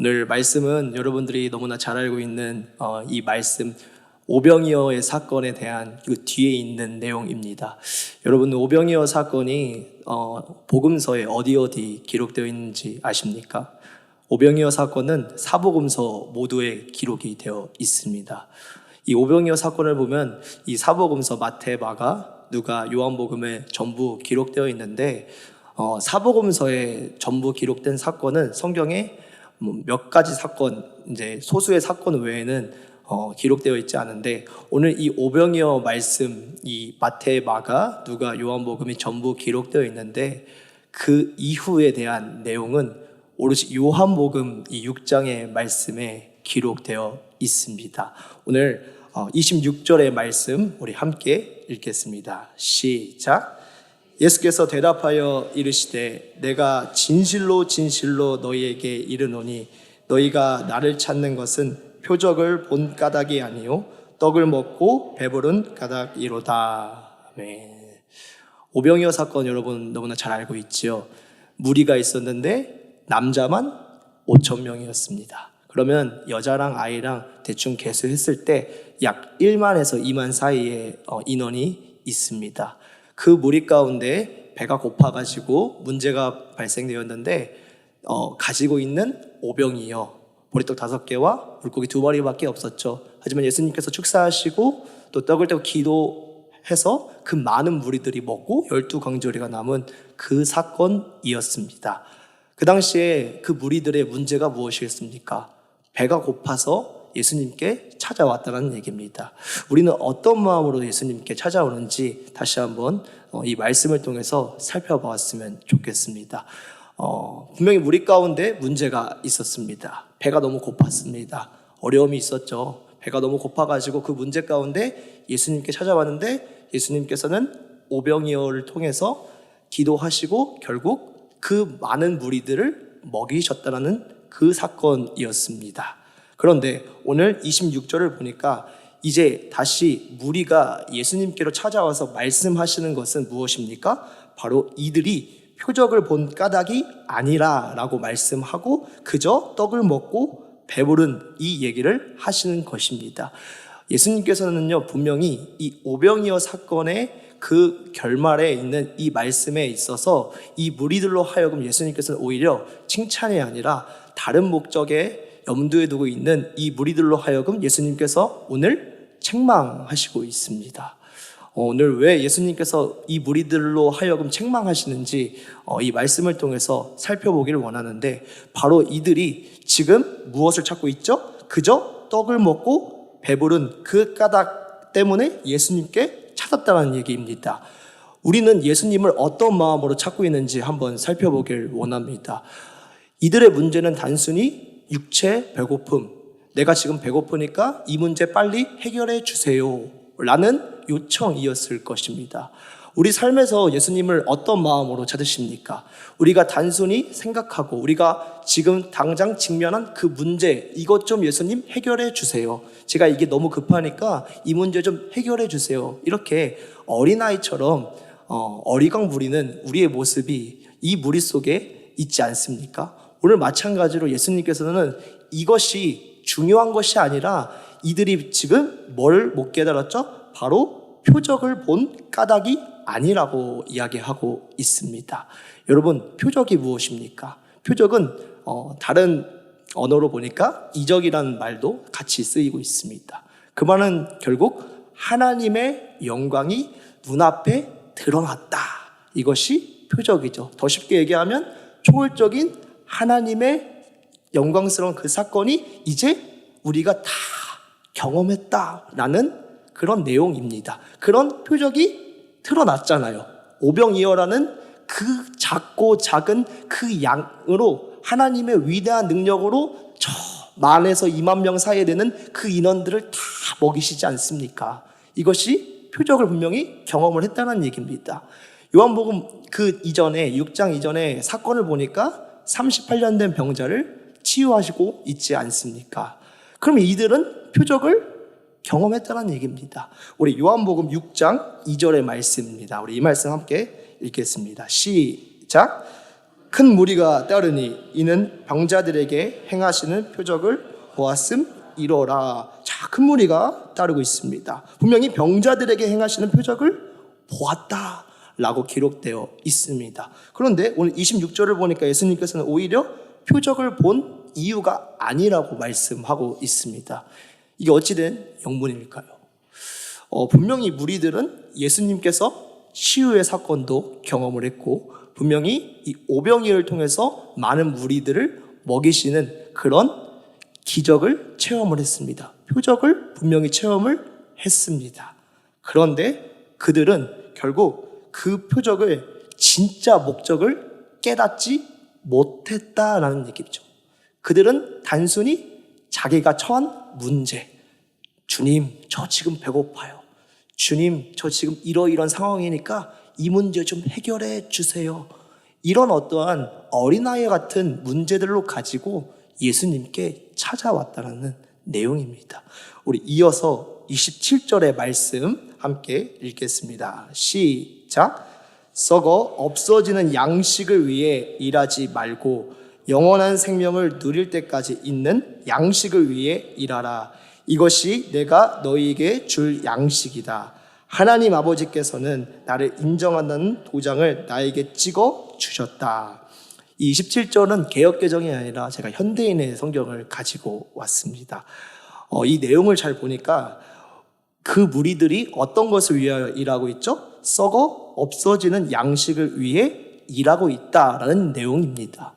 오늘 말씀은 여러분들이 너무나 잘 알고 있는 어, 이 말씀 오병이어의 사건에 대한 그 뒤에 있는 내용입니다. 여러분 오병이어 사건이 어, 복음서에 어디 어디 기록되어 있는지 아십니까? 오병이어 사건은 사복음서 모두에 기록이 되어 있습니다. 이 오병이어 사건을 보면 이 사복음서 마태, 마가, 누가, 요한복음에 전부 기록되어 있는데 어, 사복음서에 전부 기록된 사건은 성경에 뭐 몇 가지 사건, 이제 소수의 사건 외에는 어, 기록되어 있지 않은데 오늘 이 오병이어 말씀, 이 마태, 마가, 누가, 요한복음이 전부 기록되어 있는데 그 이후에 대한 내용은 오롯이 요한복음 이 6장의 말씀에 기록되어 있습니다. 오늘 26절의 말씀 우리 함께 읽겠습니다. 시작. 예수께서 대답하여 이르시되 내가 진실로 진실로 너희에게 이르노니 너희가 나를 찾는 것은 표적을 본 까닭이 아니요 떡을 먹고 배부른 까닭이로다. 아멘. 오병이어 사건 여러분 너무나 잘 알고 있지요. 무리가 있었는데 남자만 5천 명이었습니다. 그러면 여자랑 아이랑 대충 계수했을 때 약 1만에서 2만 사이의 어, 인원이 있습니다. 그 무리 가운데 배가 고파가지고 문제가 발생되었는데 어, 가지고 있는 오병이요 보리떡 다섯 개와 물고기 두 마리밖에 없었죠. 하지만 예수님께서 축사하시고 또 떡을 떼고 기도해서 그 많은 무리들이 먹고 열두 강조리가 남은 그 사건이었습니다. 그 당시에 그 무리들의 문제가 무엇이었습니까? 배가 고파서 예수님께 찾아왔다는 얘기입니다. 우리는 어떤 마음으로 예수님께 찾아오는지 다시 한번 어, 이 말씀을 통해서 살펴보았으면 좋겠습니다. 어, 분명히 무리 가운데 문제가 있었습니다. 배가 너무 고팠습니다. 어려움이 있었죠. 배가 너무 고파가지고 그 문제 가운데 예수님께 찾아왔는데 예수님께서는 오병이어를 통해서 기도하시고 결국 그 많은 무리들을 먹이셨다는 그 사건이었습니다. 그런데 오늘 26절을 보니까 이제 다시 무리가 예수님께로 찾아와서 말씀하시는 것은 무엇입니까? 바로 이들이 표적을 본 까닭이 아니라 라고 말씀하고 그저 떡을 먹고 배부른 이 얘기를 하시는 것입니다. 예수님께서는요 분명히 이 오병이어 사건의 그 결말에 있는 이 말씀에 있어서 이 무리들로 하여금 예수님께서는 오히려 칭찬이 아니라 다른 목적에 염두에 두고 있는 이 무리들로 하여금 예수님께서 오늘 책망하시고 있습니다. 어, 오늘 왜 예수님께서 이 무리들로 하여금 책망하시는지 어, 이 말씀을 통해서 살펴보기를 원하는데 바로 이들이 지금 무엇을 찾고 있죠? 그저 떡을 먹고 배부른 그 까닭 때문에 예수님께 찾았다는 얘기입니다. 우리는 예수님을 어떤 마음으로 찾고 있는지 한번 살펴보길 원합니다. 이들의 문제는 단순히 육체 배고픔. 내가 지금 배고프니까 이 문제 빨리 해결해 주세요. 라는 요청이었을 것입니다. 우리 삶에서 예수님을 어떤 마음으로 찾으십니까? 우리가 단순히 생각하고 우리가 지금 당장 직면한 그 문제, 이것 좀 예수님 해결해 주세요. 제가 이게 너무 급하니까 이 문제 좀 해결해 주세요. 이렇게 어린아이처럼 어, 어리광 부리는 우리의 모습이 이 무리 속에 있지 않습니까? 오늘 마찬가지로 예수님께서는 이것이 중요한 것이 아니라 이들이 지금 뭘 못 깨달았죠? 바로 표적을 본 까닭이 아니라고 이야기하고 있습니다. 여러분, 표적이 무엇입니까? 표적은 어, 다른 언어로 보니까 이적이라는 말도 같이 쓰이고 있습니다. 그 말은 결국 하나님의 영광이 눈앞에 드러났다. 이것이 표적이죠. 더 쉽게 얘기하면 초월적인 하나님의 영광스러운 그 사건이 이제 우리가 다 경험했다라는 그런 내용입니다. 그런 표적이 드러났잖아요. 오병이어라는 그 작고 작은 그 양으로 하나님의 위대한 능력으로 저 만에서 2만 명 사이에 되는 그 인원들을 다 먹이시지 않습니까? 이것이 표적을 분명히 경험을 했다는 얘기입니다. 요한복음 그 이전에 6장 이전에 사건을 보니까 38년 된 병자를 치유하시고 있지 않습니까? 그럼 이들은 표적을 경험했다는 얘기입니다. 우리 요한복음 6장 2절의 말씀입니다. 우리 이 말씀 함께 읽겠습니다. 시작. 큰 무리가 따르니 이는 병자들에게 행하시는 표적을 보았음 이로라. 자, 큰 무리가 따르고 있습니다. 분명히 병자들에게 행하시는 표적을 보았다. 라고 기록되어 있습니다. 그런데 오늘 26절을 보니까 예수님께서는 오히려 표적을 본 이유가 아니라고 말씀하고 있습니다. 이게 어찌된 영문일까요? 어, 분명히 무리들은 예수님께서 치유의 사건도 경험을 했고 분명히 이 오병이를 통해서 많은 무리들을 먹이시는 그런 기적을 체험을 했습니다. 표적을 분명히 체험을 했습니다. 그런데 그들은 결국 그 표적을 진짜 목적을 깨닫지 못했다라는 얘기죠. 그들은 단순히 자기가 처한 문제, 주님, 저 지금 배고파요. 주님, 저 지금 이러이런 상황이니까 이 문제 좀 해결해 주세요. 이런 어떠한 어린아이 같은 문제들로 가지고 예수님께 찾아왔다는 내용입니다. 우리 이어서 27절의 말씀 함께 읽겠습니다. 시 작. 썩어 없어지는 양식을 위해 일하지 말고 영원한 생명을 누릴 때까지 있는 양식을 위해 일하라. 이것이 내가 너희에게 줄 양식이다. 하나님 아버지께서는 나를 인정한다는 도장을 나에게 찍어 주셨다. 이 27절은 개혁개정이 아니라 제가 현대인의 성경을 가지고 왔습니다. 어, 이 내용을 잘 보니까 그 무리들이 어떤 것을 위하여 일하고 있죠? 썩어 없어지는 양식을 위해 일하고 있다라는 내용입니다.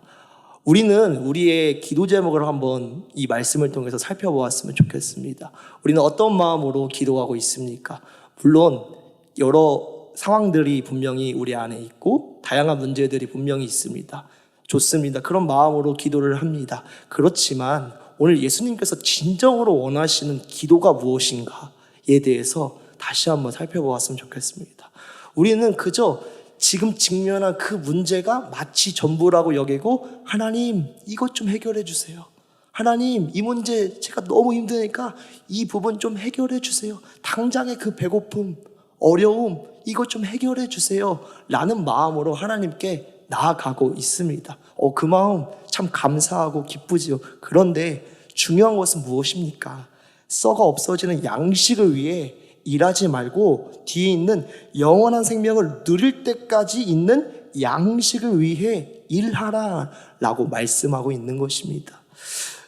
우리는 우리의 기도 제목을 한번 이 말씀을 통해서 살펴보았으면 좋겠습니다. 우리는 어떤 마음으로 기도하고 있습니까? 물론 여러 상황들이 분명히 우리 안에 있고 다양한 문제들이 분명히 있습니다. 좋습니다. 그런 마음으로 기도를 합니다. 그렇지만 오늘 예수님께서 진정으로 원하시는 기도가 무엇인가에 대해서 다시 한번 살펴보았으면 좋겠습니다. 우리는 그저 지금 직면한 그 문제가 마치 전부라고 여기고 하나님 이것 좀 해결해 주세요. 하나님 이 문제 제가 너무 힘드니까 이 부분 좀 해결해 주세요. 당장의 그 배고픔, 어려움 이것 좀 해결해 주세요. 라는 마음으로 하나님께 나아가고 있습니다. 어, 그 마음 참 감사하고 기쁘지요. 그런데 중요한 것은 무엇입니까? 썩어 없어지는 양식을 위해 일하지 말고 뒤에 있는 영원한 생명을 누릴 때까지 있는 양식을 위해 일하라 라고 말씀하고 있는 것입니다.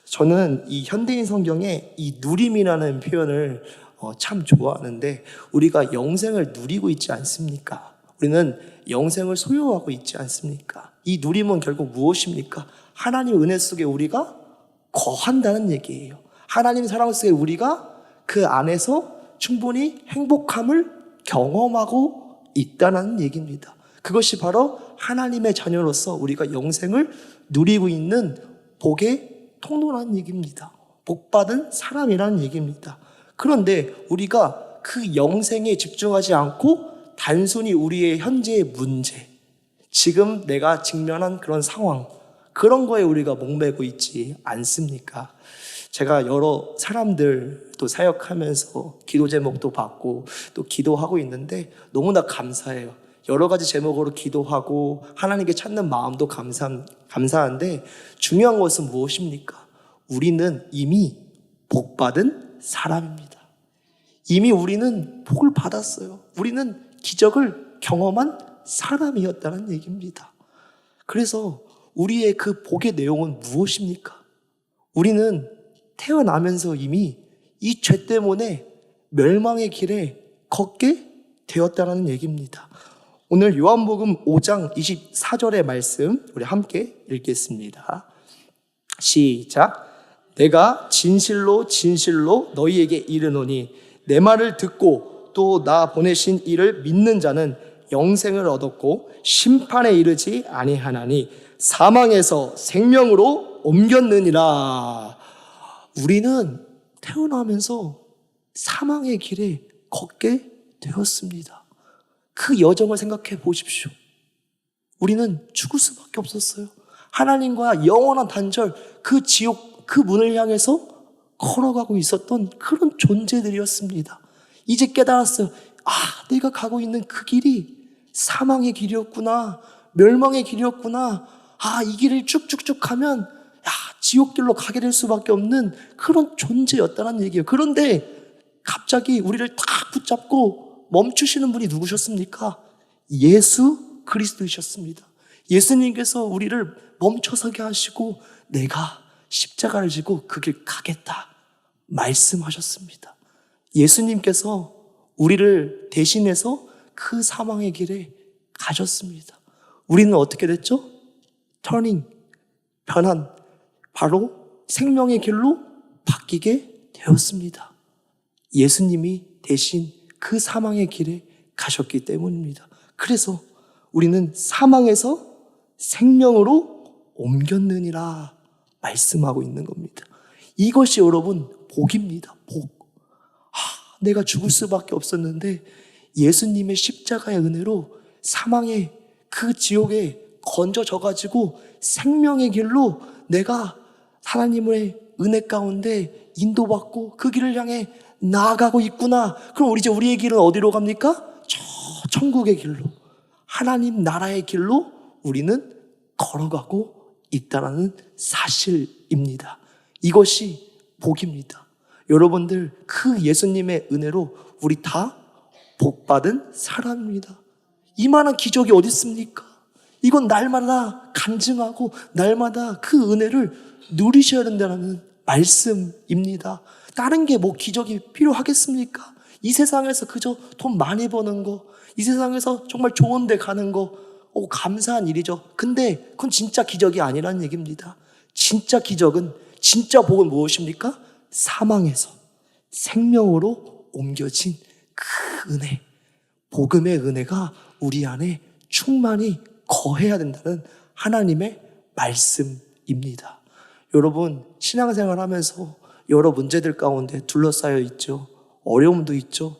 저는 이 현대인 성경에 이 누림이라는 표현을 어, 참 좋아하는데 우리가 영생을 누리고 있지 않습니까? 우리는 영생을 소유하고 있지 않습니까? 이 누림은 결국 무엇입니까? 하나님 은혜 속에 우리가 거한다는 얘기예요. 하나님 사랑 속에 우리가 그 안에서 충분히 행복함을 경험하고 있다는 얘기입니다. 그것이 바로 하나님의 자녀로서 우리가 영생을 누리고 있는 복의 통로라는 얘기입니다. 복받은 사람이라는 얘기입니다. 그런데 우리가 그 영생에 집중하지 않고 단순히 우리의 현재의 문제, 지금 내가 직면한 그런 상황, 그런 거에 우리가 목매고 있지 않습니까? 제가 여러 사람들 또 사역하면서 기도 제목도 받고 또 기도하고 있는데 너무나 감사해요. 여러 가지 제목으로 기도하고 하나님께 찾는 마음도 감사, 감사한데 중요한 것은 무엇입니까? 우리는 이미 복받은 사람입니다. 이미 우리는 복을 받았어요. 우리는 기적을 경험한 사람이었다는 얘기입니다. 그래서 우리의 그 복의 내용은 무엇입니까? 우리는 태어나면서 이미 이 죄 때문에 멸망의 길에 걷게 되었다는 얘기입니다. 오늘 요한복음 5장 24절의 말씀 우리 함께 읽겠습니다. 시작. 내가 진실로 진실로 너희에게 이르노니 내 말을 듣고 또 나 보내신 이를 믿는 자는 영생을 얻었고 심판에 이르지 아니하나니 사망에서 생명으로 옮겼느니라. 우리는 태어나면서 사망의 길에 걷게 되었습니다. 그 여정을 생각해 보십시오. 우리는 죽을 수밖에 없었어요. 하나님과 영원한 단절, 그 지옥, 그 문을 향해서 걸어가고 있었던 그런 존재들이었습니다. 이제 깨달았어요. 아, 내가 가고 있는 그 길이 사망의 길이었구나. 멸망의 길이었구나. 아, 이 길을 쭉쭉쭉 야, 지옥길로 가게 될 수밖에 없는 그런 존재였다는 얘기예요. 그런데 갑자기 우리를 딱 붙잡고 멈추시는 분이 누구셨습니까? 예수 그리스도이셨습니다. 예수님께서 우리를 멈춰서게 하시고 내가 십자가를 지고 그 길 가겠다 말씀하셨습니다. 예수님께서 우리를 대신해서 그 사망의 길에 가셨습니다. 우리는 어떻게 됐죠? 터닝, 변한, 바로 생명의 길로 바뀌게 되었습니다. 예수님이 대신 그 사망의 길에 가셨기 때문입니다. 그래서 우리는 사망에서 생명으로 옮겼느니라 말씀하고 있는 겁니다. 이것이 여러분 복입니다. 복. 아, 내가 죽을 수밖에 없었는데 예수님의 십자가의 은혜로 사망의 그 지옥에 건져져 가지고 생명의 길로 내가 하나님의 은혜 가운데 인도받고 그 길을 향해 나아가고 있구나. 그럼 우리 이제 우리의 길은 어디로 갑니까? 저 천국의 길로. 하나님 나라의 길로 우리는 걸어가고 있다라는 사실입니다. 이것이 복입니다. 여러분들 그 예수님의 은혜로 우리 다 복받은 사람입니다. 이만한 기적이 어디 있습니까? 이건 날마다 간증하고 날마다 그 은혜를 누리셔야 된다는 말씀입니다. 다른 게 뭐 기적이 필요하겠습니까? 이 세상에서 그저 돈 많이 버는 거, 이 세상에서 정말 좋은 데 가는 거, 오, 감사한 일이죠. 근데 그건 진짜 기적이 아니라는 얘기입니다. 진짜 기적은, 진짜 복은 무엇입니까? 사망에서 생명으로 옮겨진 그 은혜. 복음의 은혜가 우리 안에 충만히 거해야 된다는 하나님의 말씀입니다. 여러분, 신앙생활 하면서 여러 문제들 가운데 둘러싸여 있죠. 어려움도 있죠.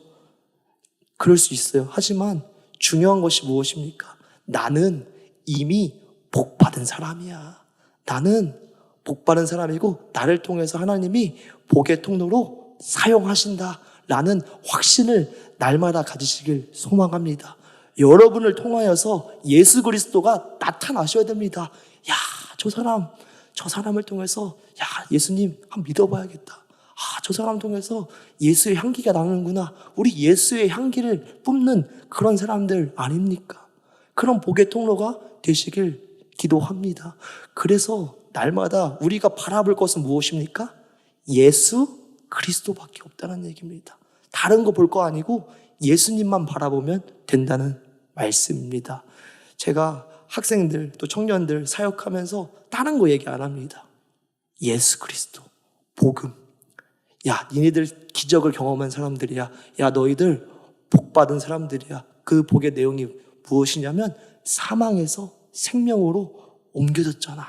그럴 수 있어요. 하지만 중요한 것이 무엇입니까? 나는 이미 복 받은 사람이야. 나는 복 받은 사람이고, 나를 통해서 하나님이 복의 통로로 사용하신다. 라는 확신을 날마다 가지시길 소망합니다. 여러분을 통하여서 예수 그리스도가 나타나셔야 됩니다. 야, 저 사람, 저 사람을 통해서, 야, 예수님 한번 믿어봐야겠다. 아, 저 사람 통해서 예수의 향기가 나는구나. 우리 예수의 향기를 뿜는 그런 사람들 아닙니까? 그런 복의 통로가 되시길 기도합니다. 그래서 날마다 우리가 바라볼 것은 무엇입니까? 예수 그리스도밖에 없다는 얘기입니다. 다른 거 볼 거 아니고 예수님만 바라보면 된다는 말씀입니다. 제가 학생들 또 청년들 사역하면서 다른 거 얘기 안 합니다. 예수 그리스도, 복음. 야, 니네들 기적을 경험한 사람들이야. 야, 너희들 복 받은 사람들이야. 그 복의 내용이 무엇이냐면 사망에서 생명으로 옮겨졌잖아.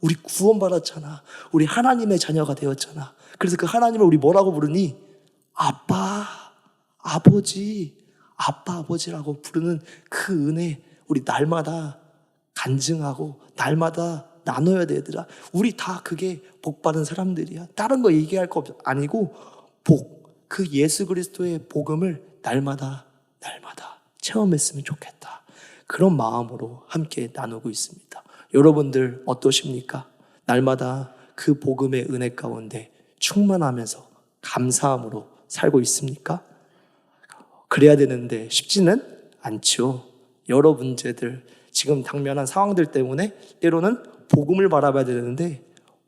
우리 구원받았잖아. 우리 하나님의 자녀가 되었잖아. 그래서 그 하나님을 우리 뭐라고 부르니? 아빠, 아버지, 아빠, 아버지라고 부르는 그 은혜 우리 날마다 간증하고 날마다 나눠야 돼, 얘들아. 우리 다 그게 복 받은 사람들이야. 다른 거 얘기할 거 아니고 복, 그 예수 그리스도의 복음을 날마다 날마다 체험했으면 좋겠다. 그런 마음으로 함께 나누고 있습니다. 여러분들 어떠십니까? 날마다 그 복음의 은혜 가운데 충만하면서 감사함으로 살고 있습니까? 그래야 되는데 쉽지는 않죠. 여러 문제들, 지금 당면한 상황들 때문에 때로는 복음을 바라봐야 되는데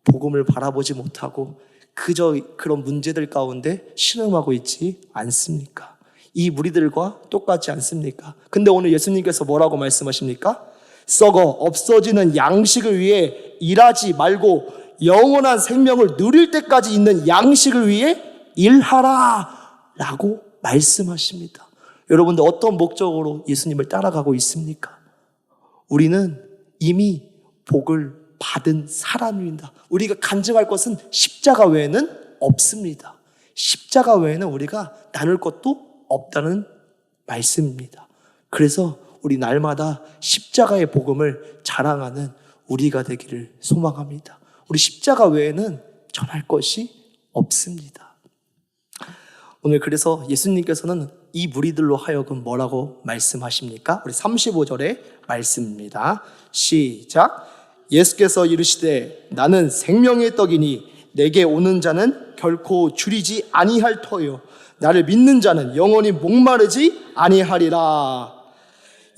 복음을 바라보지 못하고 그저 그런 문제들 가운데 신음하고 있지 않습니까? 이 무리들과 똑같지 않습니까? 근데 오늘 예수님께서 뭐라고 말씀하십니까? 썩어 없어지는 양식을 위해 일하지 말고 영원한 생명을 누릴 때까지 있는 양식을 위해 일하라 라고 말씀하십니다. 여러분들 어떤 목적으로 예수님을 따라가고 있습니까? 우리는 이미 복을 받은 사람입니다. 우리가 간증할 것은 십자가 외에는 없습니다. 십자가 외에는 우리가 나눌 것도 없다는 말씀입니다. 그래서 우리 날마다 십자가의 복음을 자랑하는 우리가 되기를 소망합니다. 우리 십자가 외에는 전할 것이 없습니다. 오늘 그래서 예수님께서는 이 무리들로 하여금 뭐라고 말씀하십니까? 우리 35절의 말씀입니다. 시작. 예수께서 이르시되 나는 생명의 떡이니 내게 오는 자는 결코 줄이지 아니할 터요 나를 믿는 자는 영원히 목마르지 아니하리라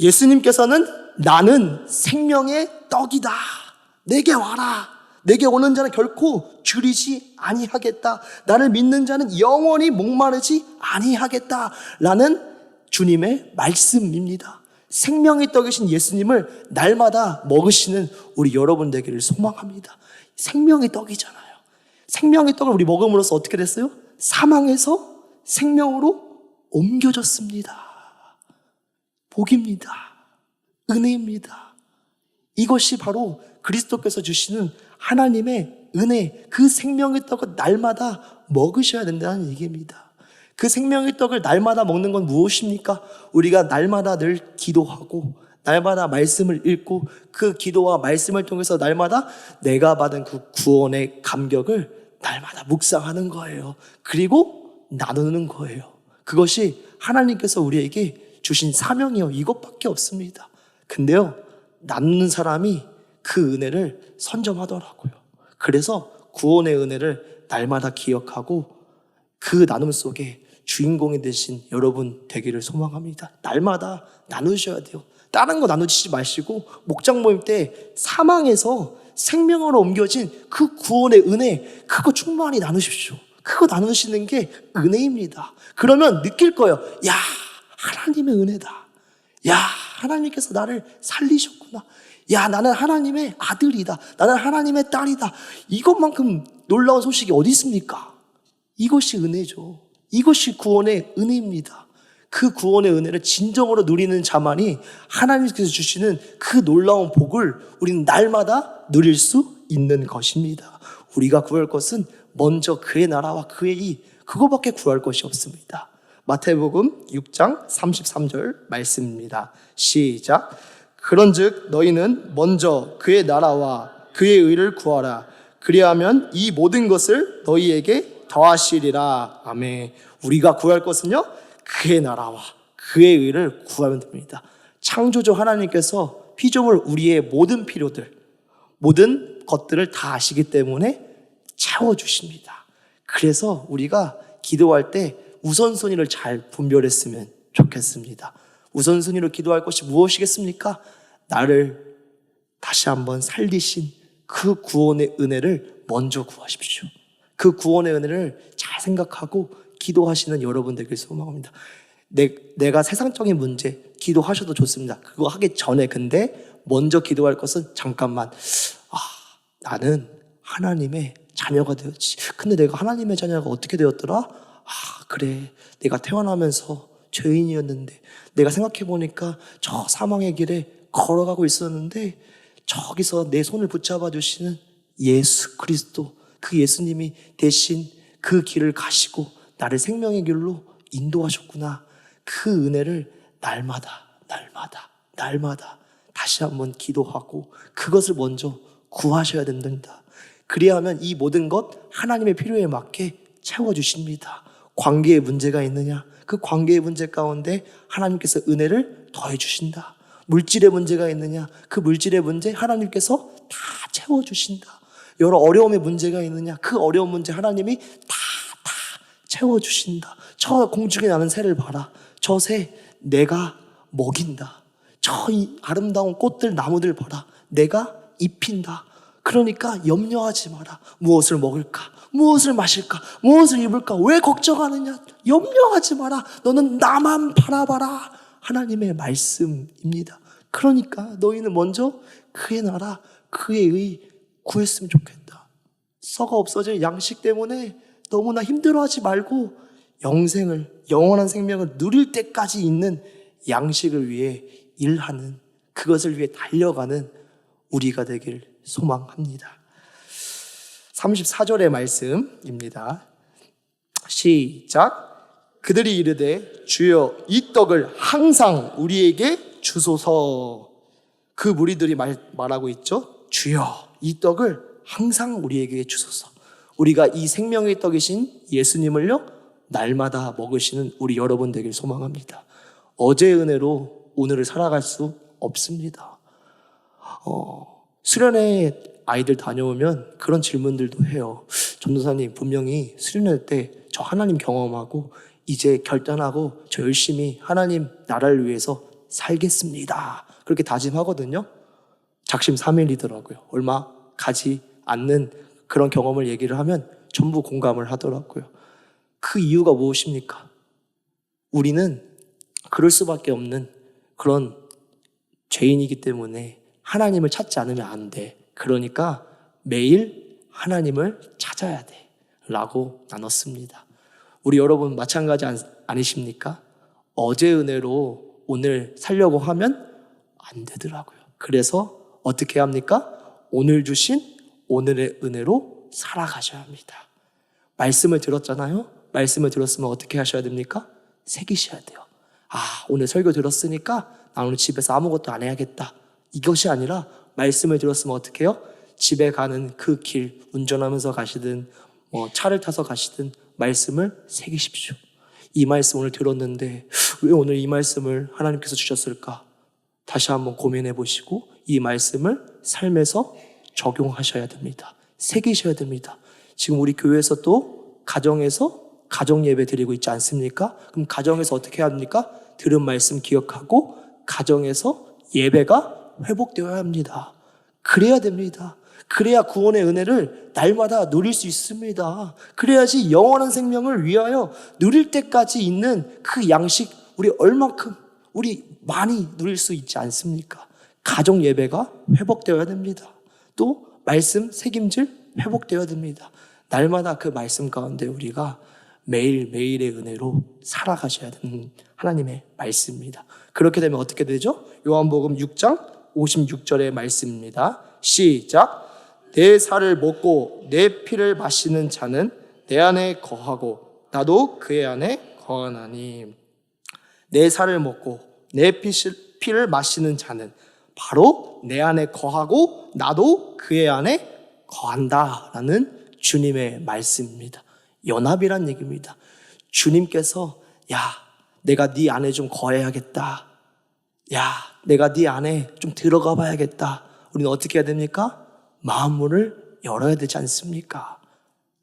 예수님께서는 나는 생명의 떡이다 내게 와라 내게 오는 자는 결코 줄이지 아니하겠다 나를 믿는 자는 영원히 목마르지 아니하겠다 라는 주님의 말씀입니다 생명의 떡이신 예수님을 날마다 먹으시는 우리 여러분 되기를 소망합니다. 생명의 떡이잖아요. 생명의 떡을 우리 먹음으로써 어떻게 됐어요? 사망에서 생명으로 옮겨졌습니다. 복입니다. 은혜입니다. 이것이 바로 그리스도께서 주시는 하나님의 은혜, 그 생명의 떡을 날마다 먹으셔야 된다는 얘기입니다. 그 생명의 떡을 날마다 먹는 건 무엇입니까? 우리가 날마다 늘 기도하고 날마다 말씀을 읽고 그 기도와 말씀을 통해서 날마다 내가 받은 그 구원의 감격을 날마다 묵상하는 거예요. 그리고 나누는 거예요. 그것이 하나님께서 우리에게 주신 사명이요. 이것밖에 없습니다. 근데요, 나누는 사람이 그 은혜를 선점하더라고요. 그래서 구원의 은혜를 날마다 기억하고 그 나눔 속에 주인공이 되신 여러분 되기를 소망합니다. 날마다 나누셔야 돼요. 다른 거 나누지 마시고 목장 모임 때 사망에서 생명으로 옮겨진 그 구원의 은혜 그거 충만히 나누십시오. 그거 나누시는 게 은혜입니다. 그러면 느낄 거예요. 야 하나님의 은혜다. 야 하나님께서 나를 살리셨구나. 야 나는 하나님의 아들이다. 나는 하나님의 딸이다. 이것만큼 놀라운 소식이 어디 있습니까? 이것이 은혜죠. 이것이 구원의 은혜입니다. 그 구원의 은혜를 진정으로 누리는 자만이 하나님께서 주시는 그 놀라운 복을 우리는 날마다 누릴 수 있는 것입니다. 우리가 구할 것은 먼저 그의 나라와 그의 이 그거밖에 구할 것이 없습니다. 마태복음 6장 33절 말씀입니다. 시작. 그런즉 너희는 먼저 그의 나라와 그의 의를 구하라. 그리하면 이 모든 것을 너희에게 더하시리라. 아멘. 우리가 구할 것은요, 그의 나라와 그의 의를 구하면 됩니다. 창조주 하나님께서 피조물 우리의 모든 필요들, 모든 것들을 다 아시기 때문에 채워 주십니다. 그래서 우리가 기도할 때 우선순위를 잘 분별했으면 좋겠습니다. 우선순위로 기도할 것이 무엇이겠습니까? 나를 다시 한번 살리신 그 구원의 은혜를 먼저 구하십시오. 그 구원의 은혜를 잘 생각하고 기도하시는 여러분들께 소망합니다. 내, 내가 세상적인 문제 기도하셔도 좋습니다. 그거 하기 전에 근데 먼저 기도할 것은 잠깐만 아 나는 하나님의 자녀가 되었지. 근데 내가 하나님의 자녀가 어떻게 되었더라? 아 그래 내가 태어나면서 죄인이었는데 내가 생각해 보니까 저 사망의 길에 걸어가고 있었는데 저기서 내 손을 붙잡아 주시는 예수 그리스도 그 예수님이 대신 그 길을 가시고 나를 생명의 길로 인도하셨구나. 그 은혜를 날마다, 날마다, 날마다 다시 한번 기도하고 그것을 먼저 구하셔야 된다. 그래야 하면 이 모든 것 하나님의 필요에 맞게 채워 주십니다. 관계에 문제가 있느냐? 그 관계의 문제 가운데 하나님께서 은혜를 더해 주신다. 물질의 문제가 있느냐? 그 물질의 문제 하나님께서 다 채워 주신다. 여러 어려움의 문제가 있느냐? 그 어려운 문제 하나님이 다, 다 채워 주신다. 저 공중에 나는 새를 봐라. 저 새 내가 먹인다. 저 이 아름다운 꽃들, 나무들 봐라. 내가 입힌다. 그러니까 염려하지 마라. 무엇을 먹을까? 무엇을 마실까? 무엇을 입을까? 왜 걱정하느냐? 염려하지 마라. 너는 나만 바라봐라. 하나님의 말씀입니다. 그러니까 너희는 먼저 그의 나라, 그의 의 구했으면 좋겠다. 썩어 없어질 양식 때문에 너무나 힘들어하지 말고 영생을, 영원한 생명을 누릴 때까지 있는 양식을 위해 일하는, 그것을 위해 달려가는 우리가 되길 소망합니다. 34절의 말씀입니다. 시작. 그들이 이르되 주여 이 떡을 항상 우리에게 주소서. 그 무리들이 말, 말하고 있죠. 주여 이 떡을 항상 우리에게 주소서. 우리가 이 생명의 떡이신 예수님을요 날마다 먹으시는 우리 여러분 되길 소망합니다. 어제의 은혜로 오늘을 살아갈 수 없습니다. 어, 수련회 아이들 다녀오면 그런 질문들도 해요. 전도사님 분명히 수련회 때 저 하나님 경험하고 이제 결단하고 저 열심히 하나님 나라를 위해서 살겠습니다. 그렇게 다짐하거든요. 작심 삼일이더라고요 얼마 가지 않는 그런 경험을 얘기를 하면 전부 공감을 하더라고요. 그 이유가 무엇입니까? 우리는 그럴 수밖에 없는 그런 죄인이기 때문에 하나님을 찾지 않으면 안 돼. 그러니까 매일 하나님을 찾아야 돼. 라고 나눴습니다. 우리 여러분 마찬가지 안- 아니십니까? 어제 은혜로 오늘 살려고 하면 안 되더라고요. 그래서 어떻게 합니까? 오늘 주신 오늘의 은혜로 살아가셔야 합니다. 말씀을 들었잖아요. 말씀을 들었으면 어떻게 하셔야 됩니까? 새기셔야 돼요. 아, 오늘 설교 들었으니까 나 오늘 집에서 아무것도 안 해야겠다. 이것이 아니라 말씀을 들었으면 어떻게 해요? 집에 가는 그 길, 운전하면서 가시든 뭐 차를 타서 가시든 말씀을 새기십시오. 이 말씀 오늘 들었는데 왜 오늘 이 말씀을 하나님께서 주셨을까? 다시 한번 고민해 보시고 이 말씀을 삶에서 적용하셔야 됩니다. 새기셔야 됩니다. 지금 우리 교회에서 또 가정에서 가정 예배 드리고 있지 않습니까? 그럼 가정에서 어떻게 합니까? 들은 말씀 기억하고 가정에서 예배가 회복되어야 합니다. 그래야 됩니다. 그래야 구원의 은혜를 날마다 누릴 수 있습니다. 그래야지 영원한 생명을 위하여 누릴 때까지 있는 그 양식 우리 얼만큼 우리 많이 누릴 수 있지 않습니까? 가정 예배가 회복되어야 됩니다. 또 말씀 책임질 회복되어야 됩니다. 날마다 그 말씀 가운데 우리가 매일 매일의 은혜로 살아가셔야 되는 하나님의 말씀입니다. 그렇게 되면 어떻게 되죠? 요한복음 6장 56절의 말씀입니다. 시작. 내 살을 먹고 내 피를 마시는 자는 내 안에 거하고 나도 그의 안에 거하나니 내 살을 먹고 내 피를, 마시는 자는 바로 내 안에 거하고 나도 그의 안에 거한다라는 주님의 말씀입니다. 연합이란 얘기입니다. 주님께서 야 내가 네 안에 좀 거해야겠다. 야 내가 네 안에 좀 들어가 봐야겠다. 우리는 어떻게 해야 됩니까? 마음 문을 열어야 되지 않습니까?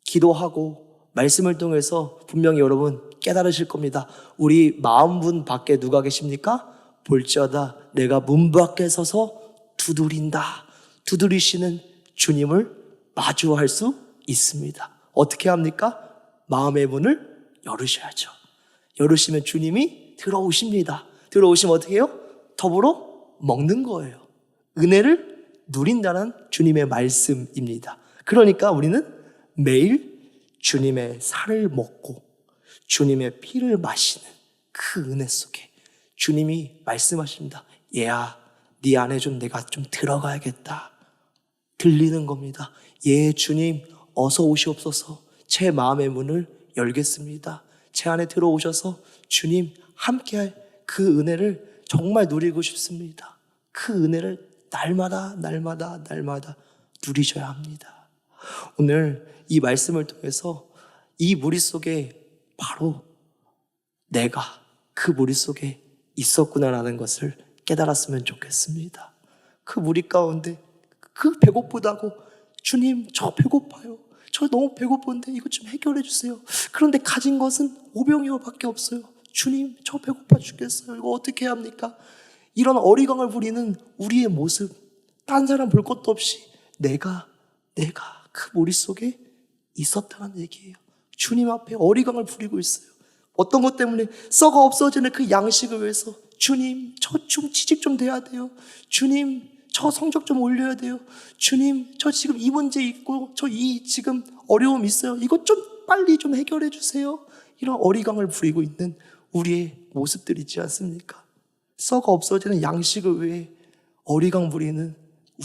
기도하고 말씀을 통해서 분명히 여러분 깨달으실 겁니다. 우리 마음 문 밖에 누가 계십니까? 볼지어다 내가 문 밖에 서서 두드린다. 두드리시는 주님을 마주할 수 있습니다. 어떻게 합니까? 마음의 문을 열으셔야죠. 열으시면 주님이 들어오십니다. 들어오시면 어떻게 해요? 더불어 먹는 거예요. 은혜를 누린다는 주님의 말씀입니다. 그러니까 우리는 매일 주님의 살을 먹고 주님의 피를 마시는 그 은혜 속에 주님이 말씀하십니다. 얘야, 네 안에 좀 내가 좀 들어가야겠다. 들리는 겁니다. 예, 주님, 어서 오시옵소서. 제 마음의 문을 열겠습니다. 제 안에 들어오셔서 주님 함께 할 그 은혜를 정말 누리고 싶습니다. 그 은혜를 날마다, 날마다, 날마다 누리셔야 합니다. 오늘 이 말씀을 통해서 이 무리 속에 바로 내가 그 무리 속에 있었구나라는 것을 깨달았으면 좋겠습니다. 그 무리 가운데 그 배고프다고 주님 저 배고파요. 저 너무 배고픈데 이것 좀 해결해 주세요. 그런데 가진 것은 오병이어밖에 없어요. 주님 저 배고파 죽겠어요. 이거 어떻게 합니까? 이런 어리광을 부리는 우리의 모습, 딴 사람 볼 것도 없이 내가 내가 그 머릿속에 있었다는 얘기예요. 주님 앞에 어리광을 부리고 있어요. 어떤 것 때문에 썩어 없어지는 그 양식을 위해서 주님 저 좀 취직 좀 돼야 돼요. 주님 저 성적 좀 올려야 돼요. 주님 저 지금 이 문제 있고 저 이 지금 어려움 있어요. 이것 좀 빨리 좀 해결해 주세요. 이런 어리광을 부리고 있는 우리의 모습들이지 않습니까? 썩어 없어지는 양식을 위해 어리광 부리는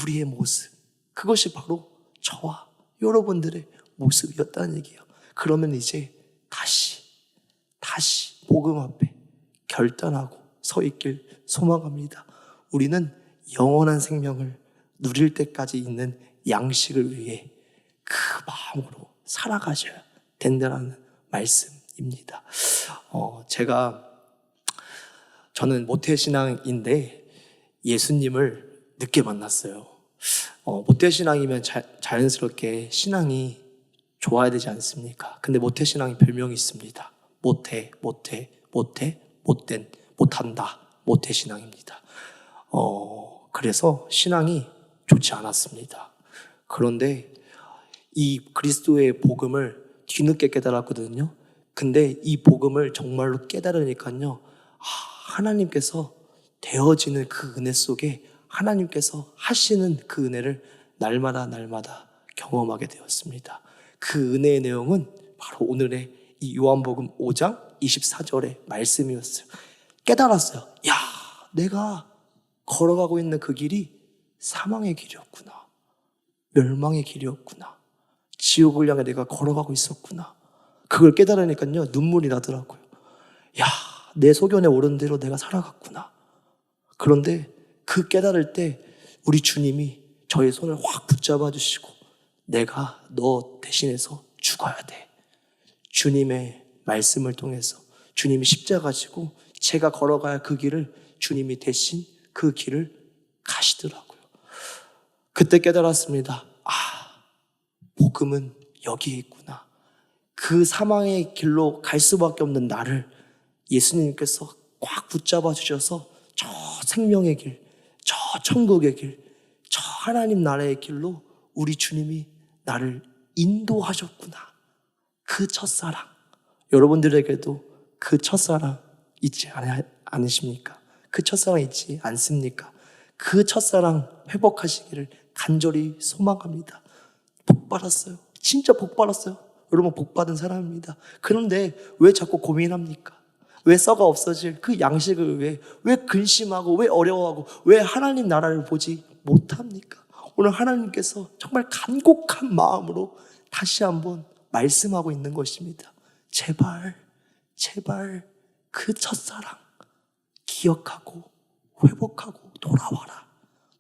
우리의 모습. 그것이 바로 저와 여러분들의 모습이었다는 얘기예요. 그러면 이제 다시, 다시 복음 앞에 결단하고 서 있길 소망합니다. 우리는 영원한 생명을 누릴 때까지 있는 양식을 위해 그 마음으로 살아가셔야 된다는 말씀 입니다. 어, 제가 저는 모태신앙인데 예수님을 늦게 만났어요. 어, 모태신앙이면 자, 자연스럽게 신앙이 좋아야 되지 않습니까? 근데 모태신앙이 별명이 있습니다. 모태, 모태, 모태, 못된, 못한다. 모태신앙입니다. 어, 그래서 신앙이 좋지 않았습니다. 그런데 이 그리스도의 복음을 뒤늦게 깨달았거든요. 근데 이 복음을 정말로 깨달으니까요. 아, 하나님께서 되어지는 그 은혜 속에 하나님께서 하시는 그 은혜를 날마다 날마다 경험하게 되었습니다. 그 은혜의 내용은 바로 오늘의 이 요한복음 5장 24절의 말씀이었어요. 깨달았어요. 야, 내가 걸어가고 있는 그 길이 사망의 길이었구나. 멸망의 길이었구나. 지옥을 향해 내가 걸어가고 있었구나. 그걸 깨달으니까요, 눈물이 나더라고요. 야, 내 소견에 오른 대로 내가 살아갔구나. 그런데 그 깨달을 때 우리 주님이 저의 손을 확 붙잡아 주시고 내가 너 대신해서 죽어야 돼. 주님의 말씀을 통해서 주님이 십자가 지고 제가 걸어가야 그 길을 주님이 대신 그 길을 가시더라고요. 그때 깨달았습니다. 아, 복음은 여기에 있구나. 그 사망의 길로 갈 수밖에 없는 나를 예수님께서 꽉 붙잡아 주셔서 저 생명의 길, 저 천국의 길, 저 하나님 나라의 길로 우리 주님이 나를 인도하셨구나. 그 첫사랑. 여러분들에게도 그 첫사랑 않- 않으십니까? 그 첫사랑 있지 않습니까? 그 첫사랑 회복하시기를 간절히 소망합니다. 복 받았어요. 진짜 복 받았어요. 여러분 복 받은 사람입니다. 그런데 왜 자꾸 고민합니까? 왜 썩어 없어질 그 양식을 왜, 왜 근심하고, 왜 어려워하고, 왜 하나님 나라를 보지 못합니까? 오늘 하나님께서 정말 간곡한 마음으로 다시 한번 말씀하고 있는 것입니다. 제발, 제발 그 첫사랑 기억하고 회복하고 돌아와라.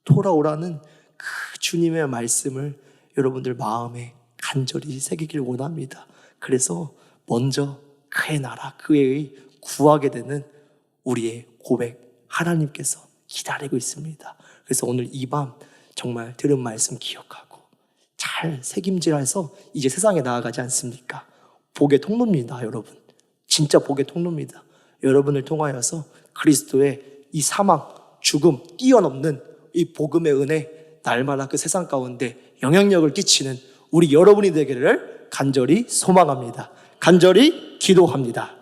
돌아오라는 그 주님의 말씀을 여러분들 마음에 간절히 새기길 원합니다. 그래서 먼저 그의 나라, 그의 구하게 되는 우리의 고백, 하나님께서 기다리고 있습니다. 그래서 오늘 이 밤 정말 들은 말씀 기억하고 잘 새김질해서 이제 세상에 나아가지 않습니까? 복의 통로입니다, 여러분. 진짜 복의 통로입니다. 여러분을 통하여서 그리스도의 이 사망, 죽음, 뛰어넘는 이 복음의 은혜, 날마다 그 세상 가운데 영향력을 끼치는 우리 여러분이 되기를 간절히 소망합니다. 간절히 기도합니다.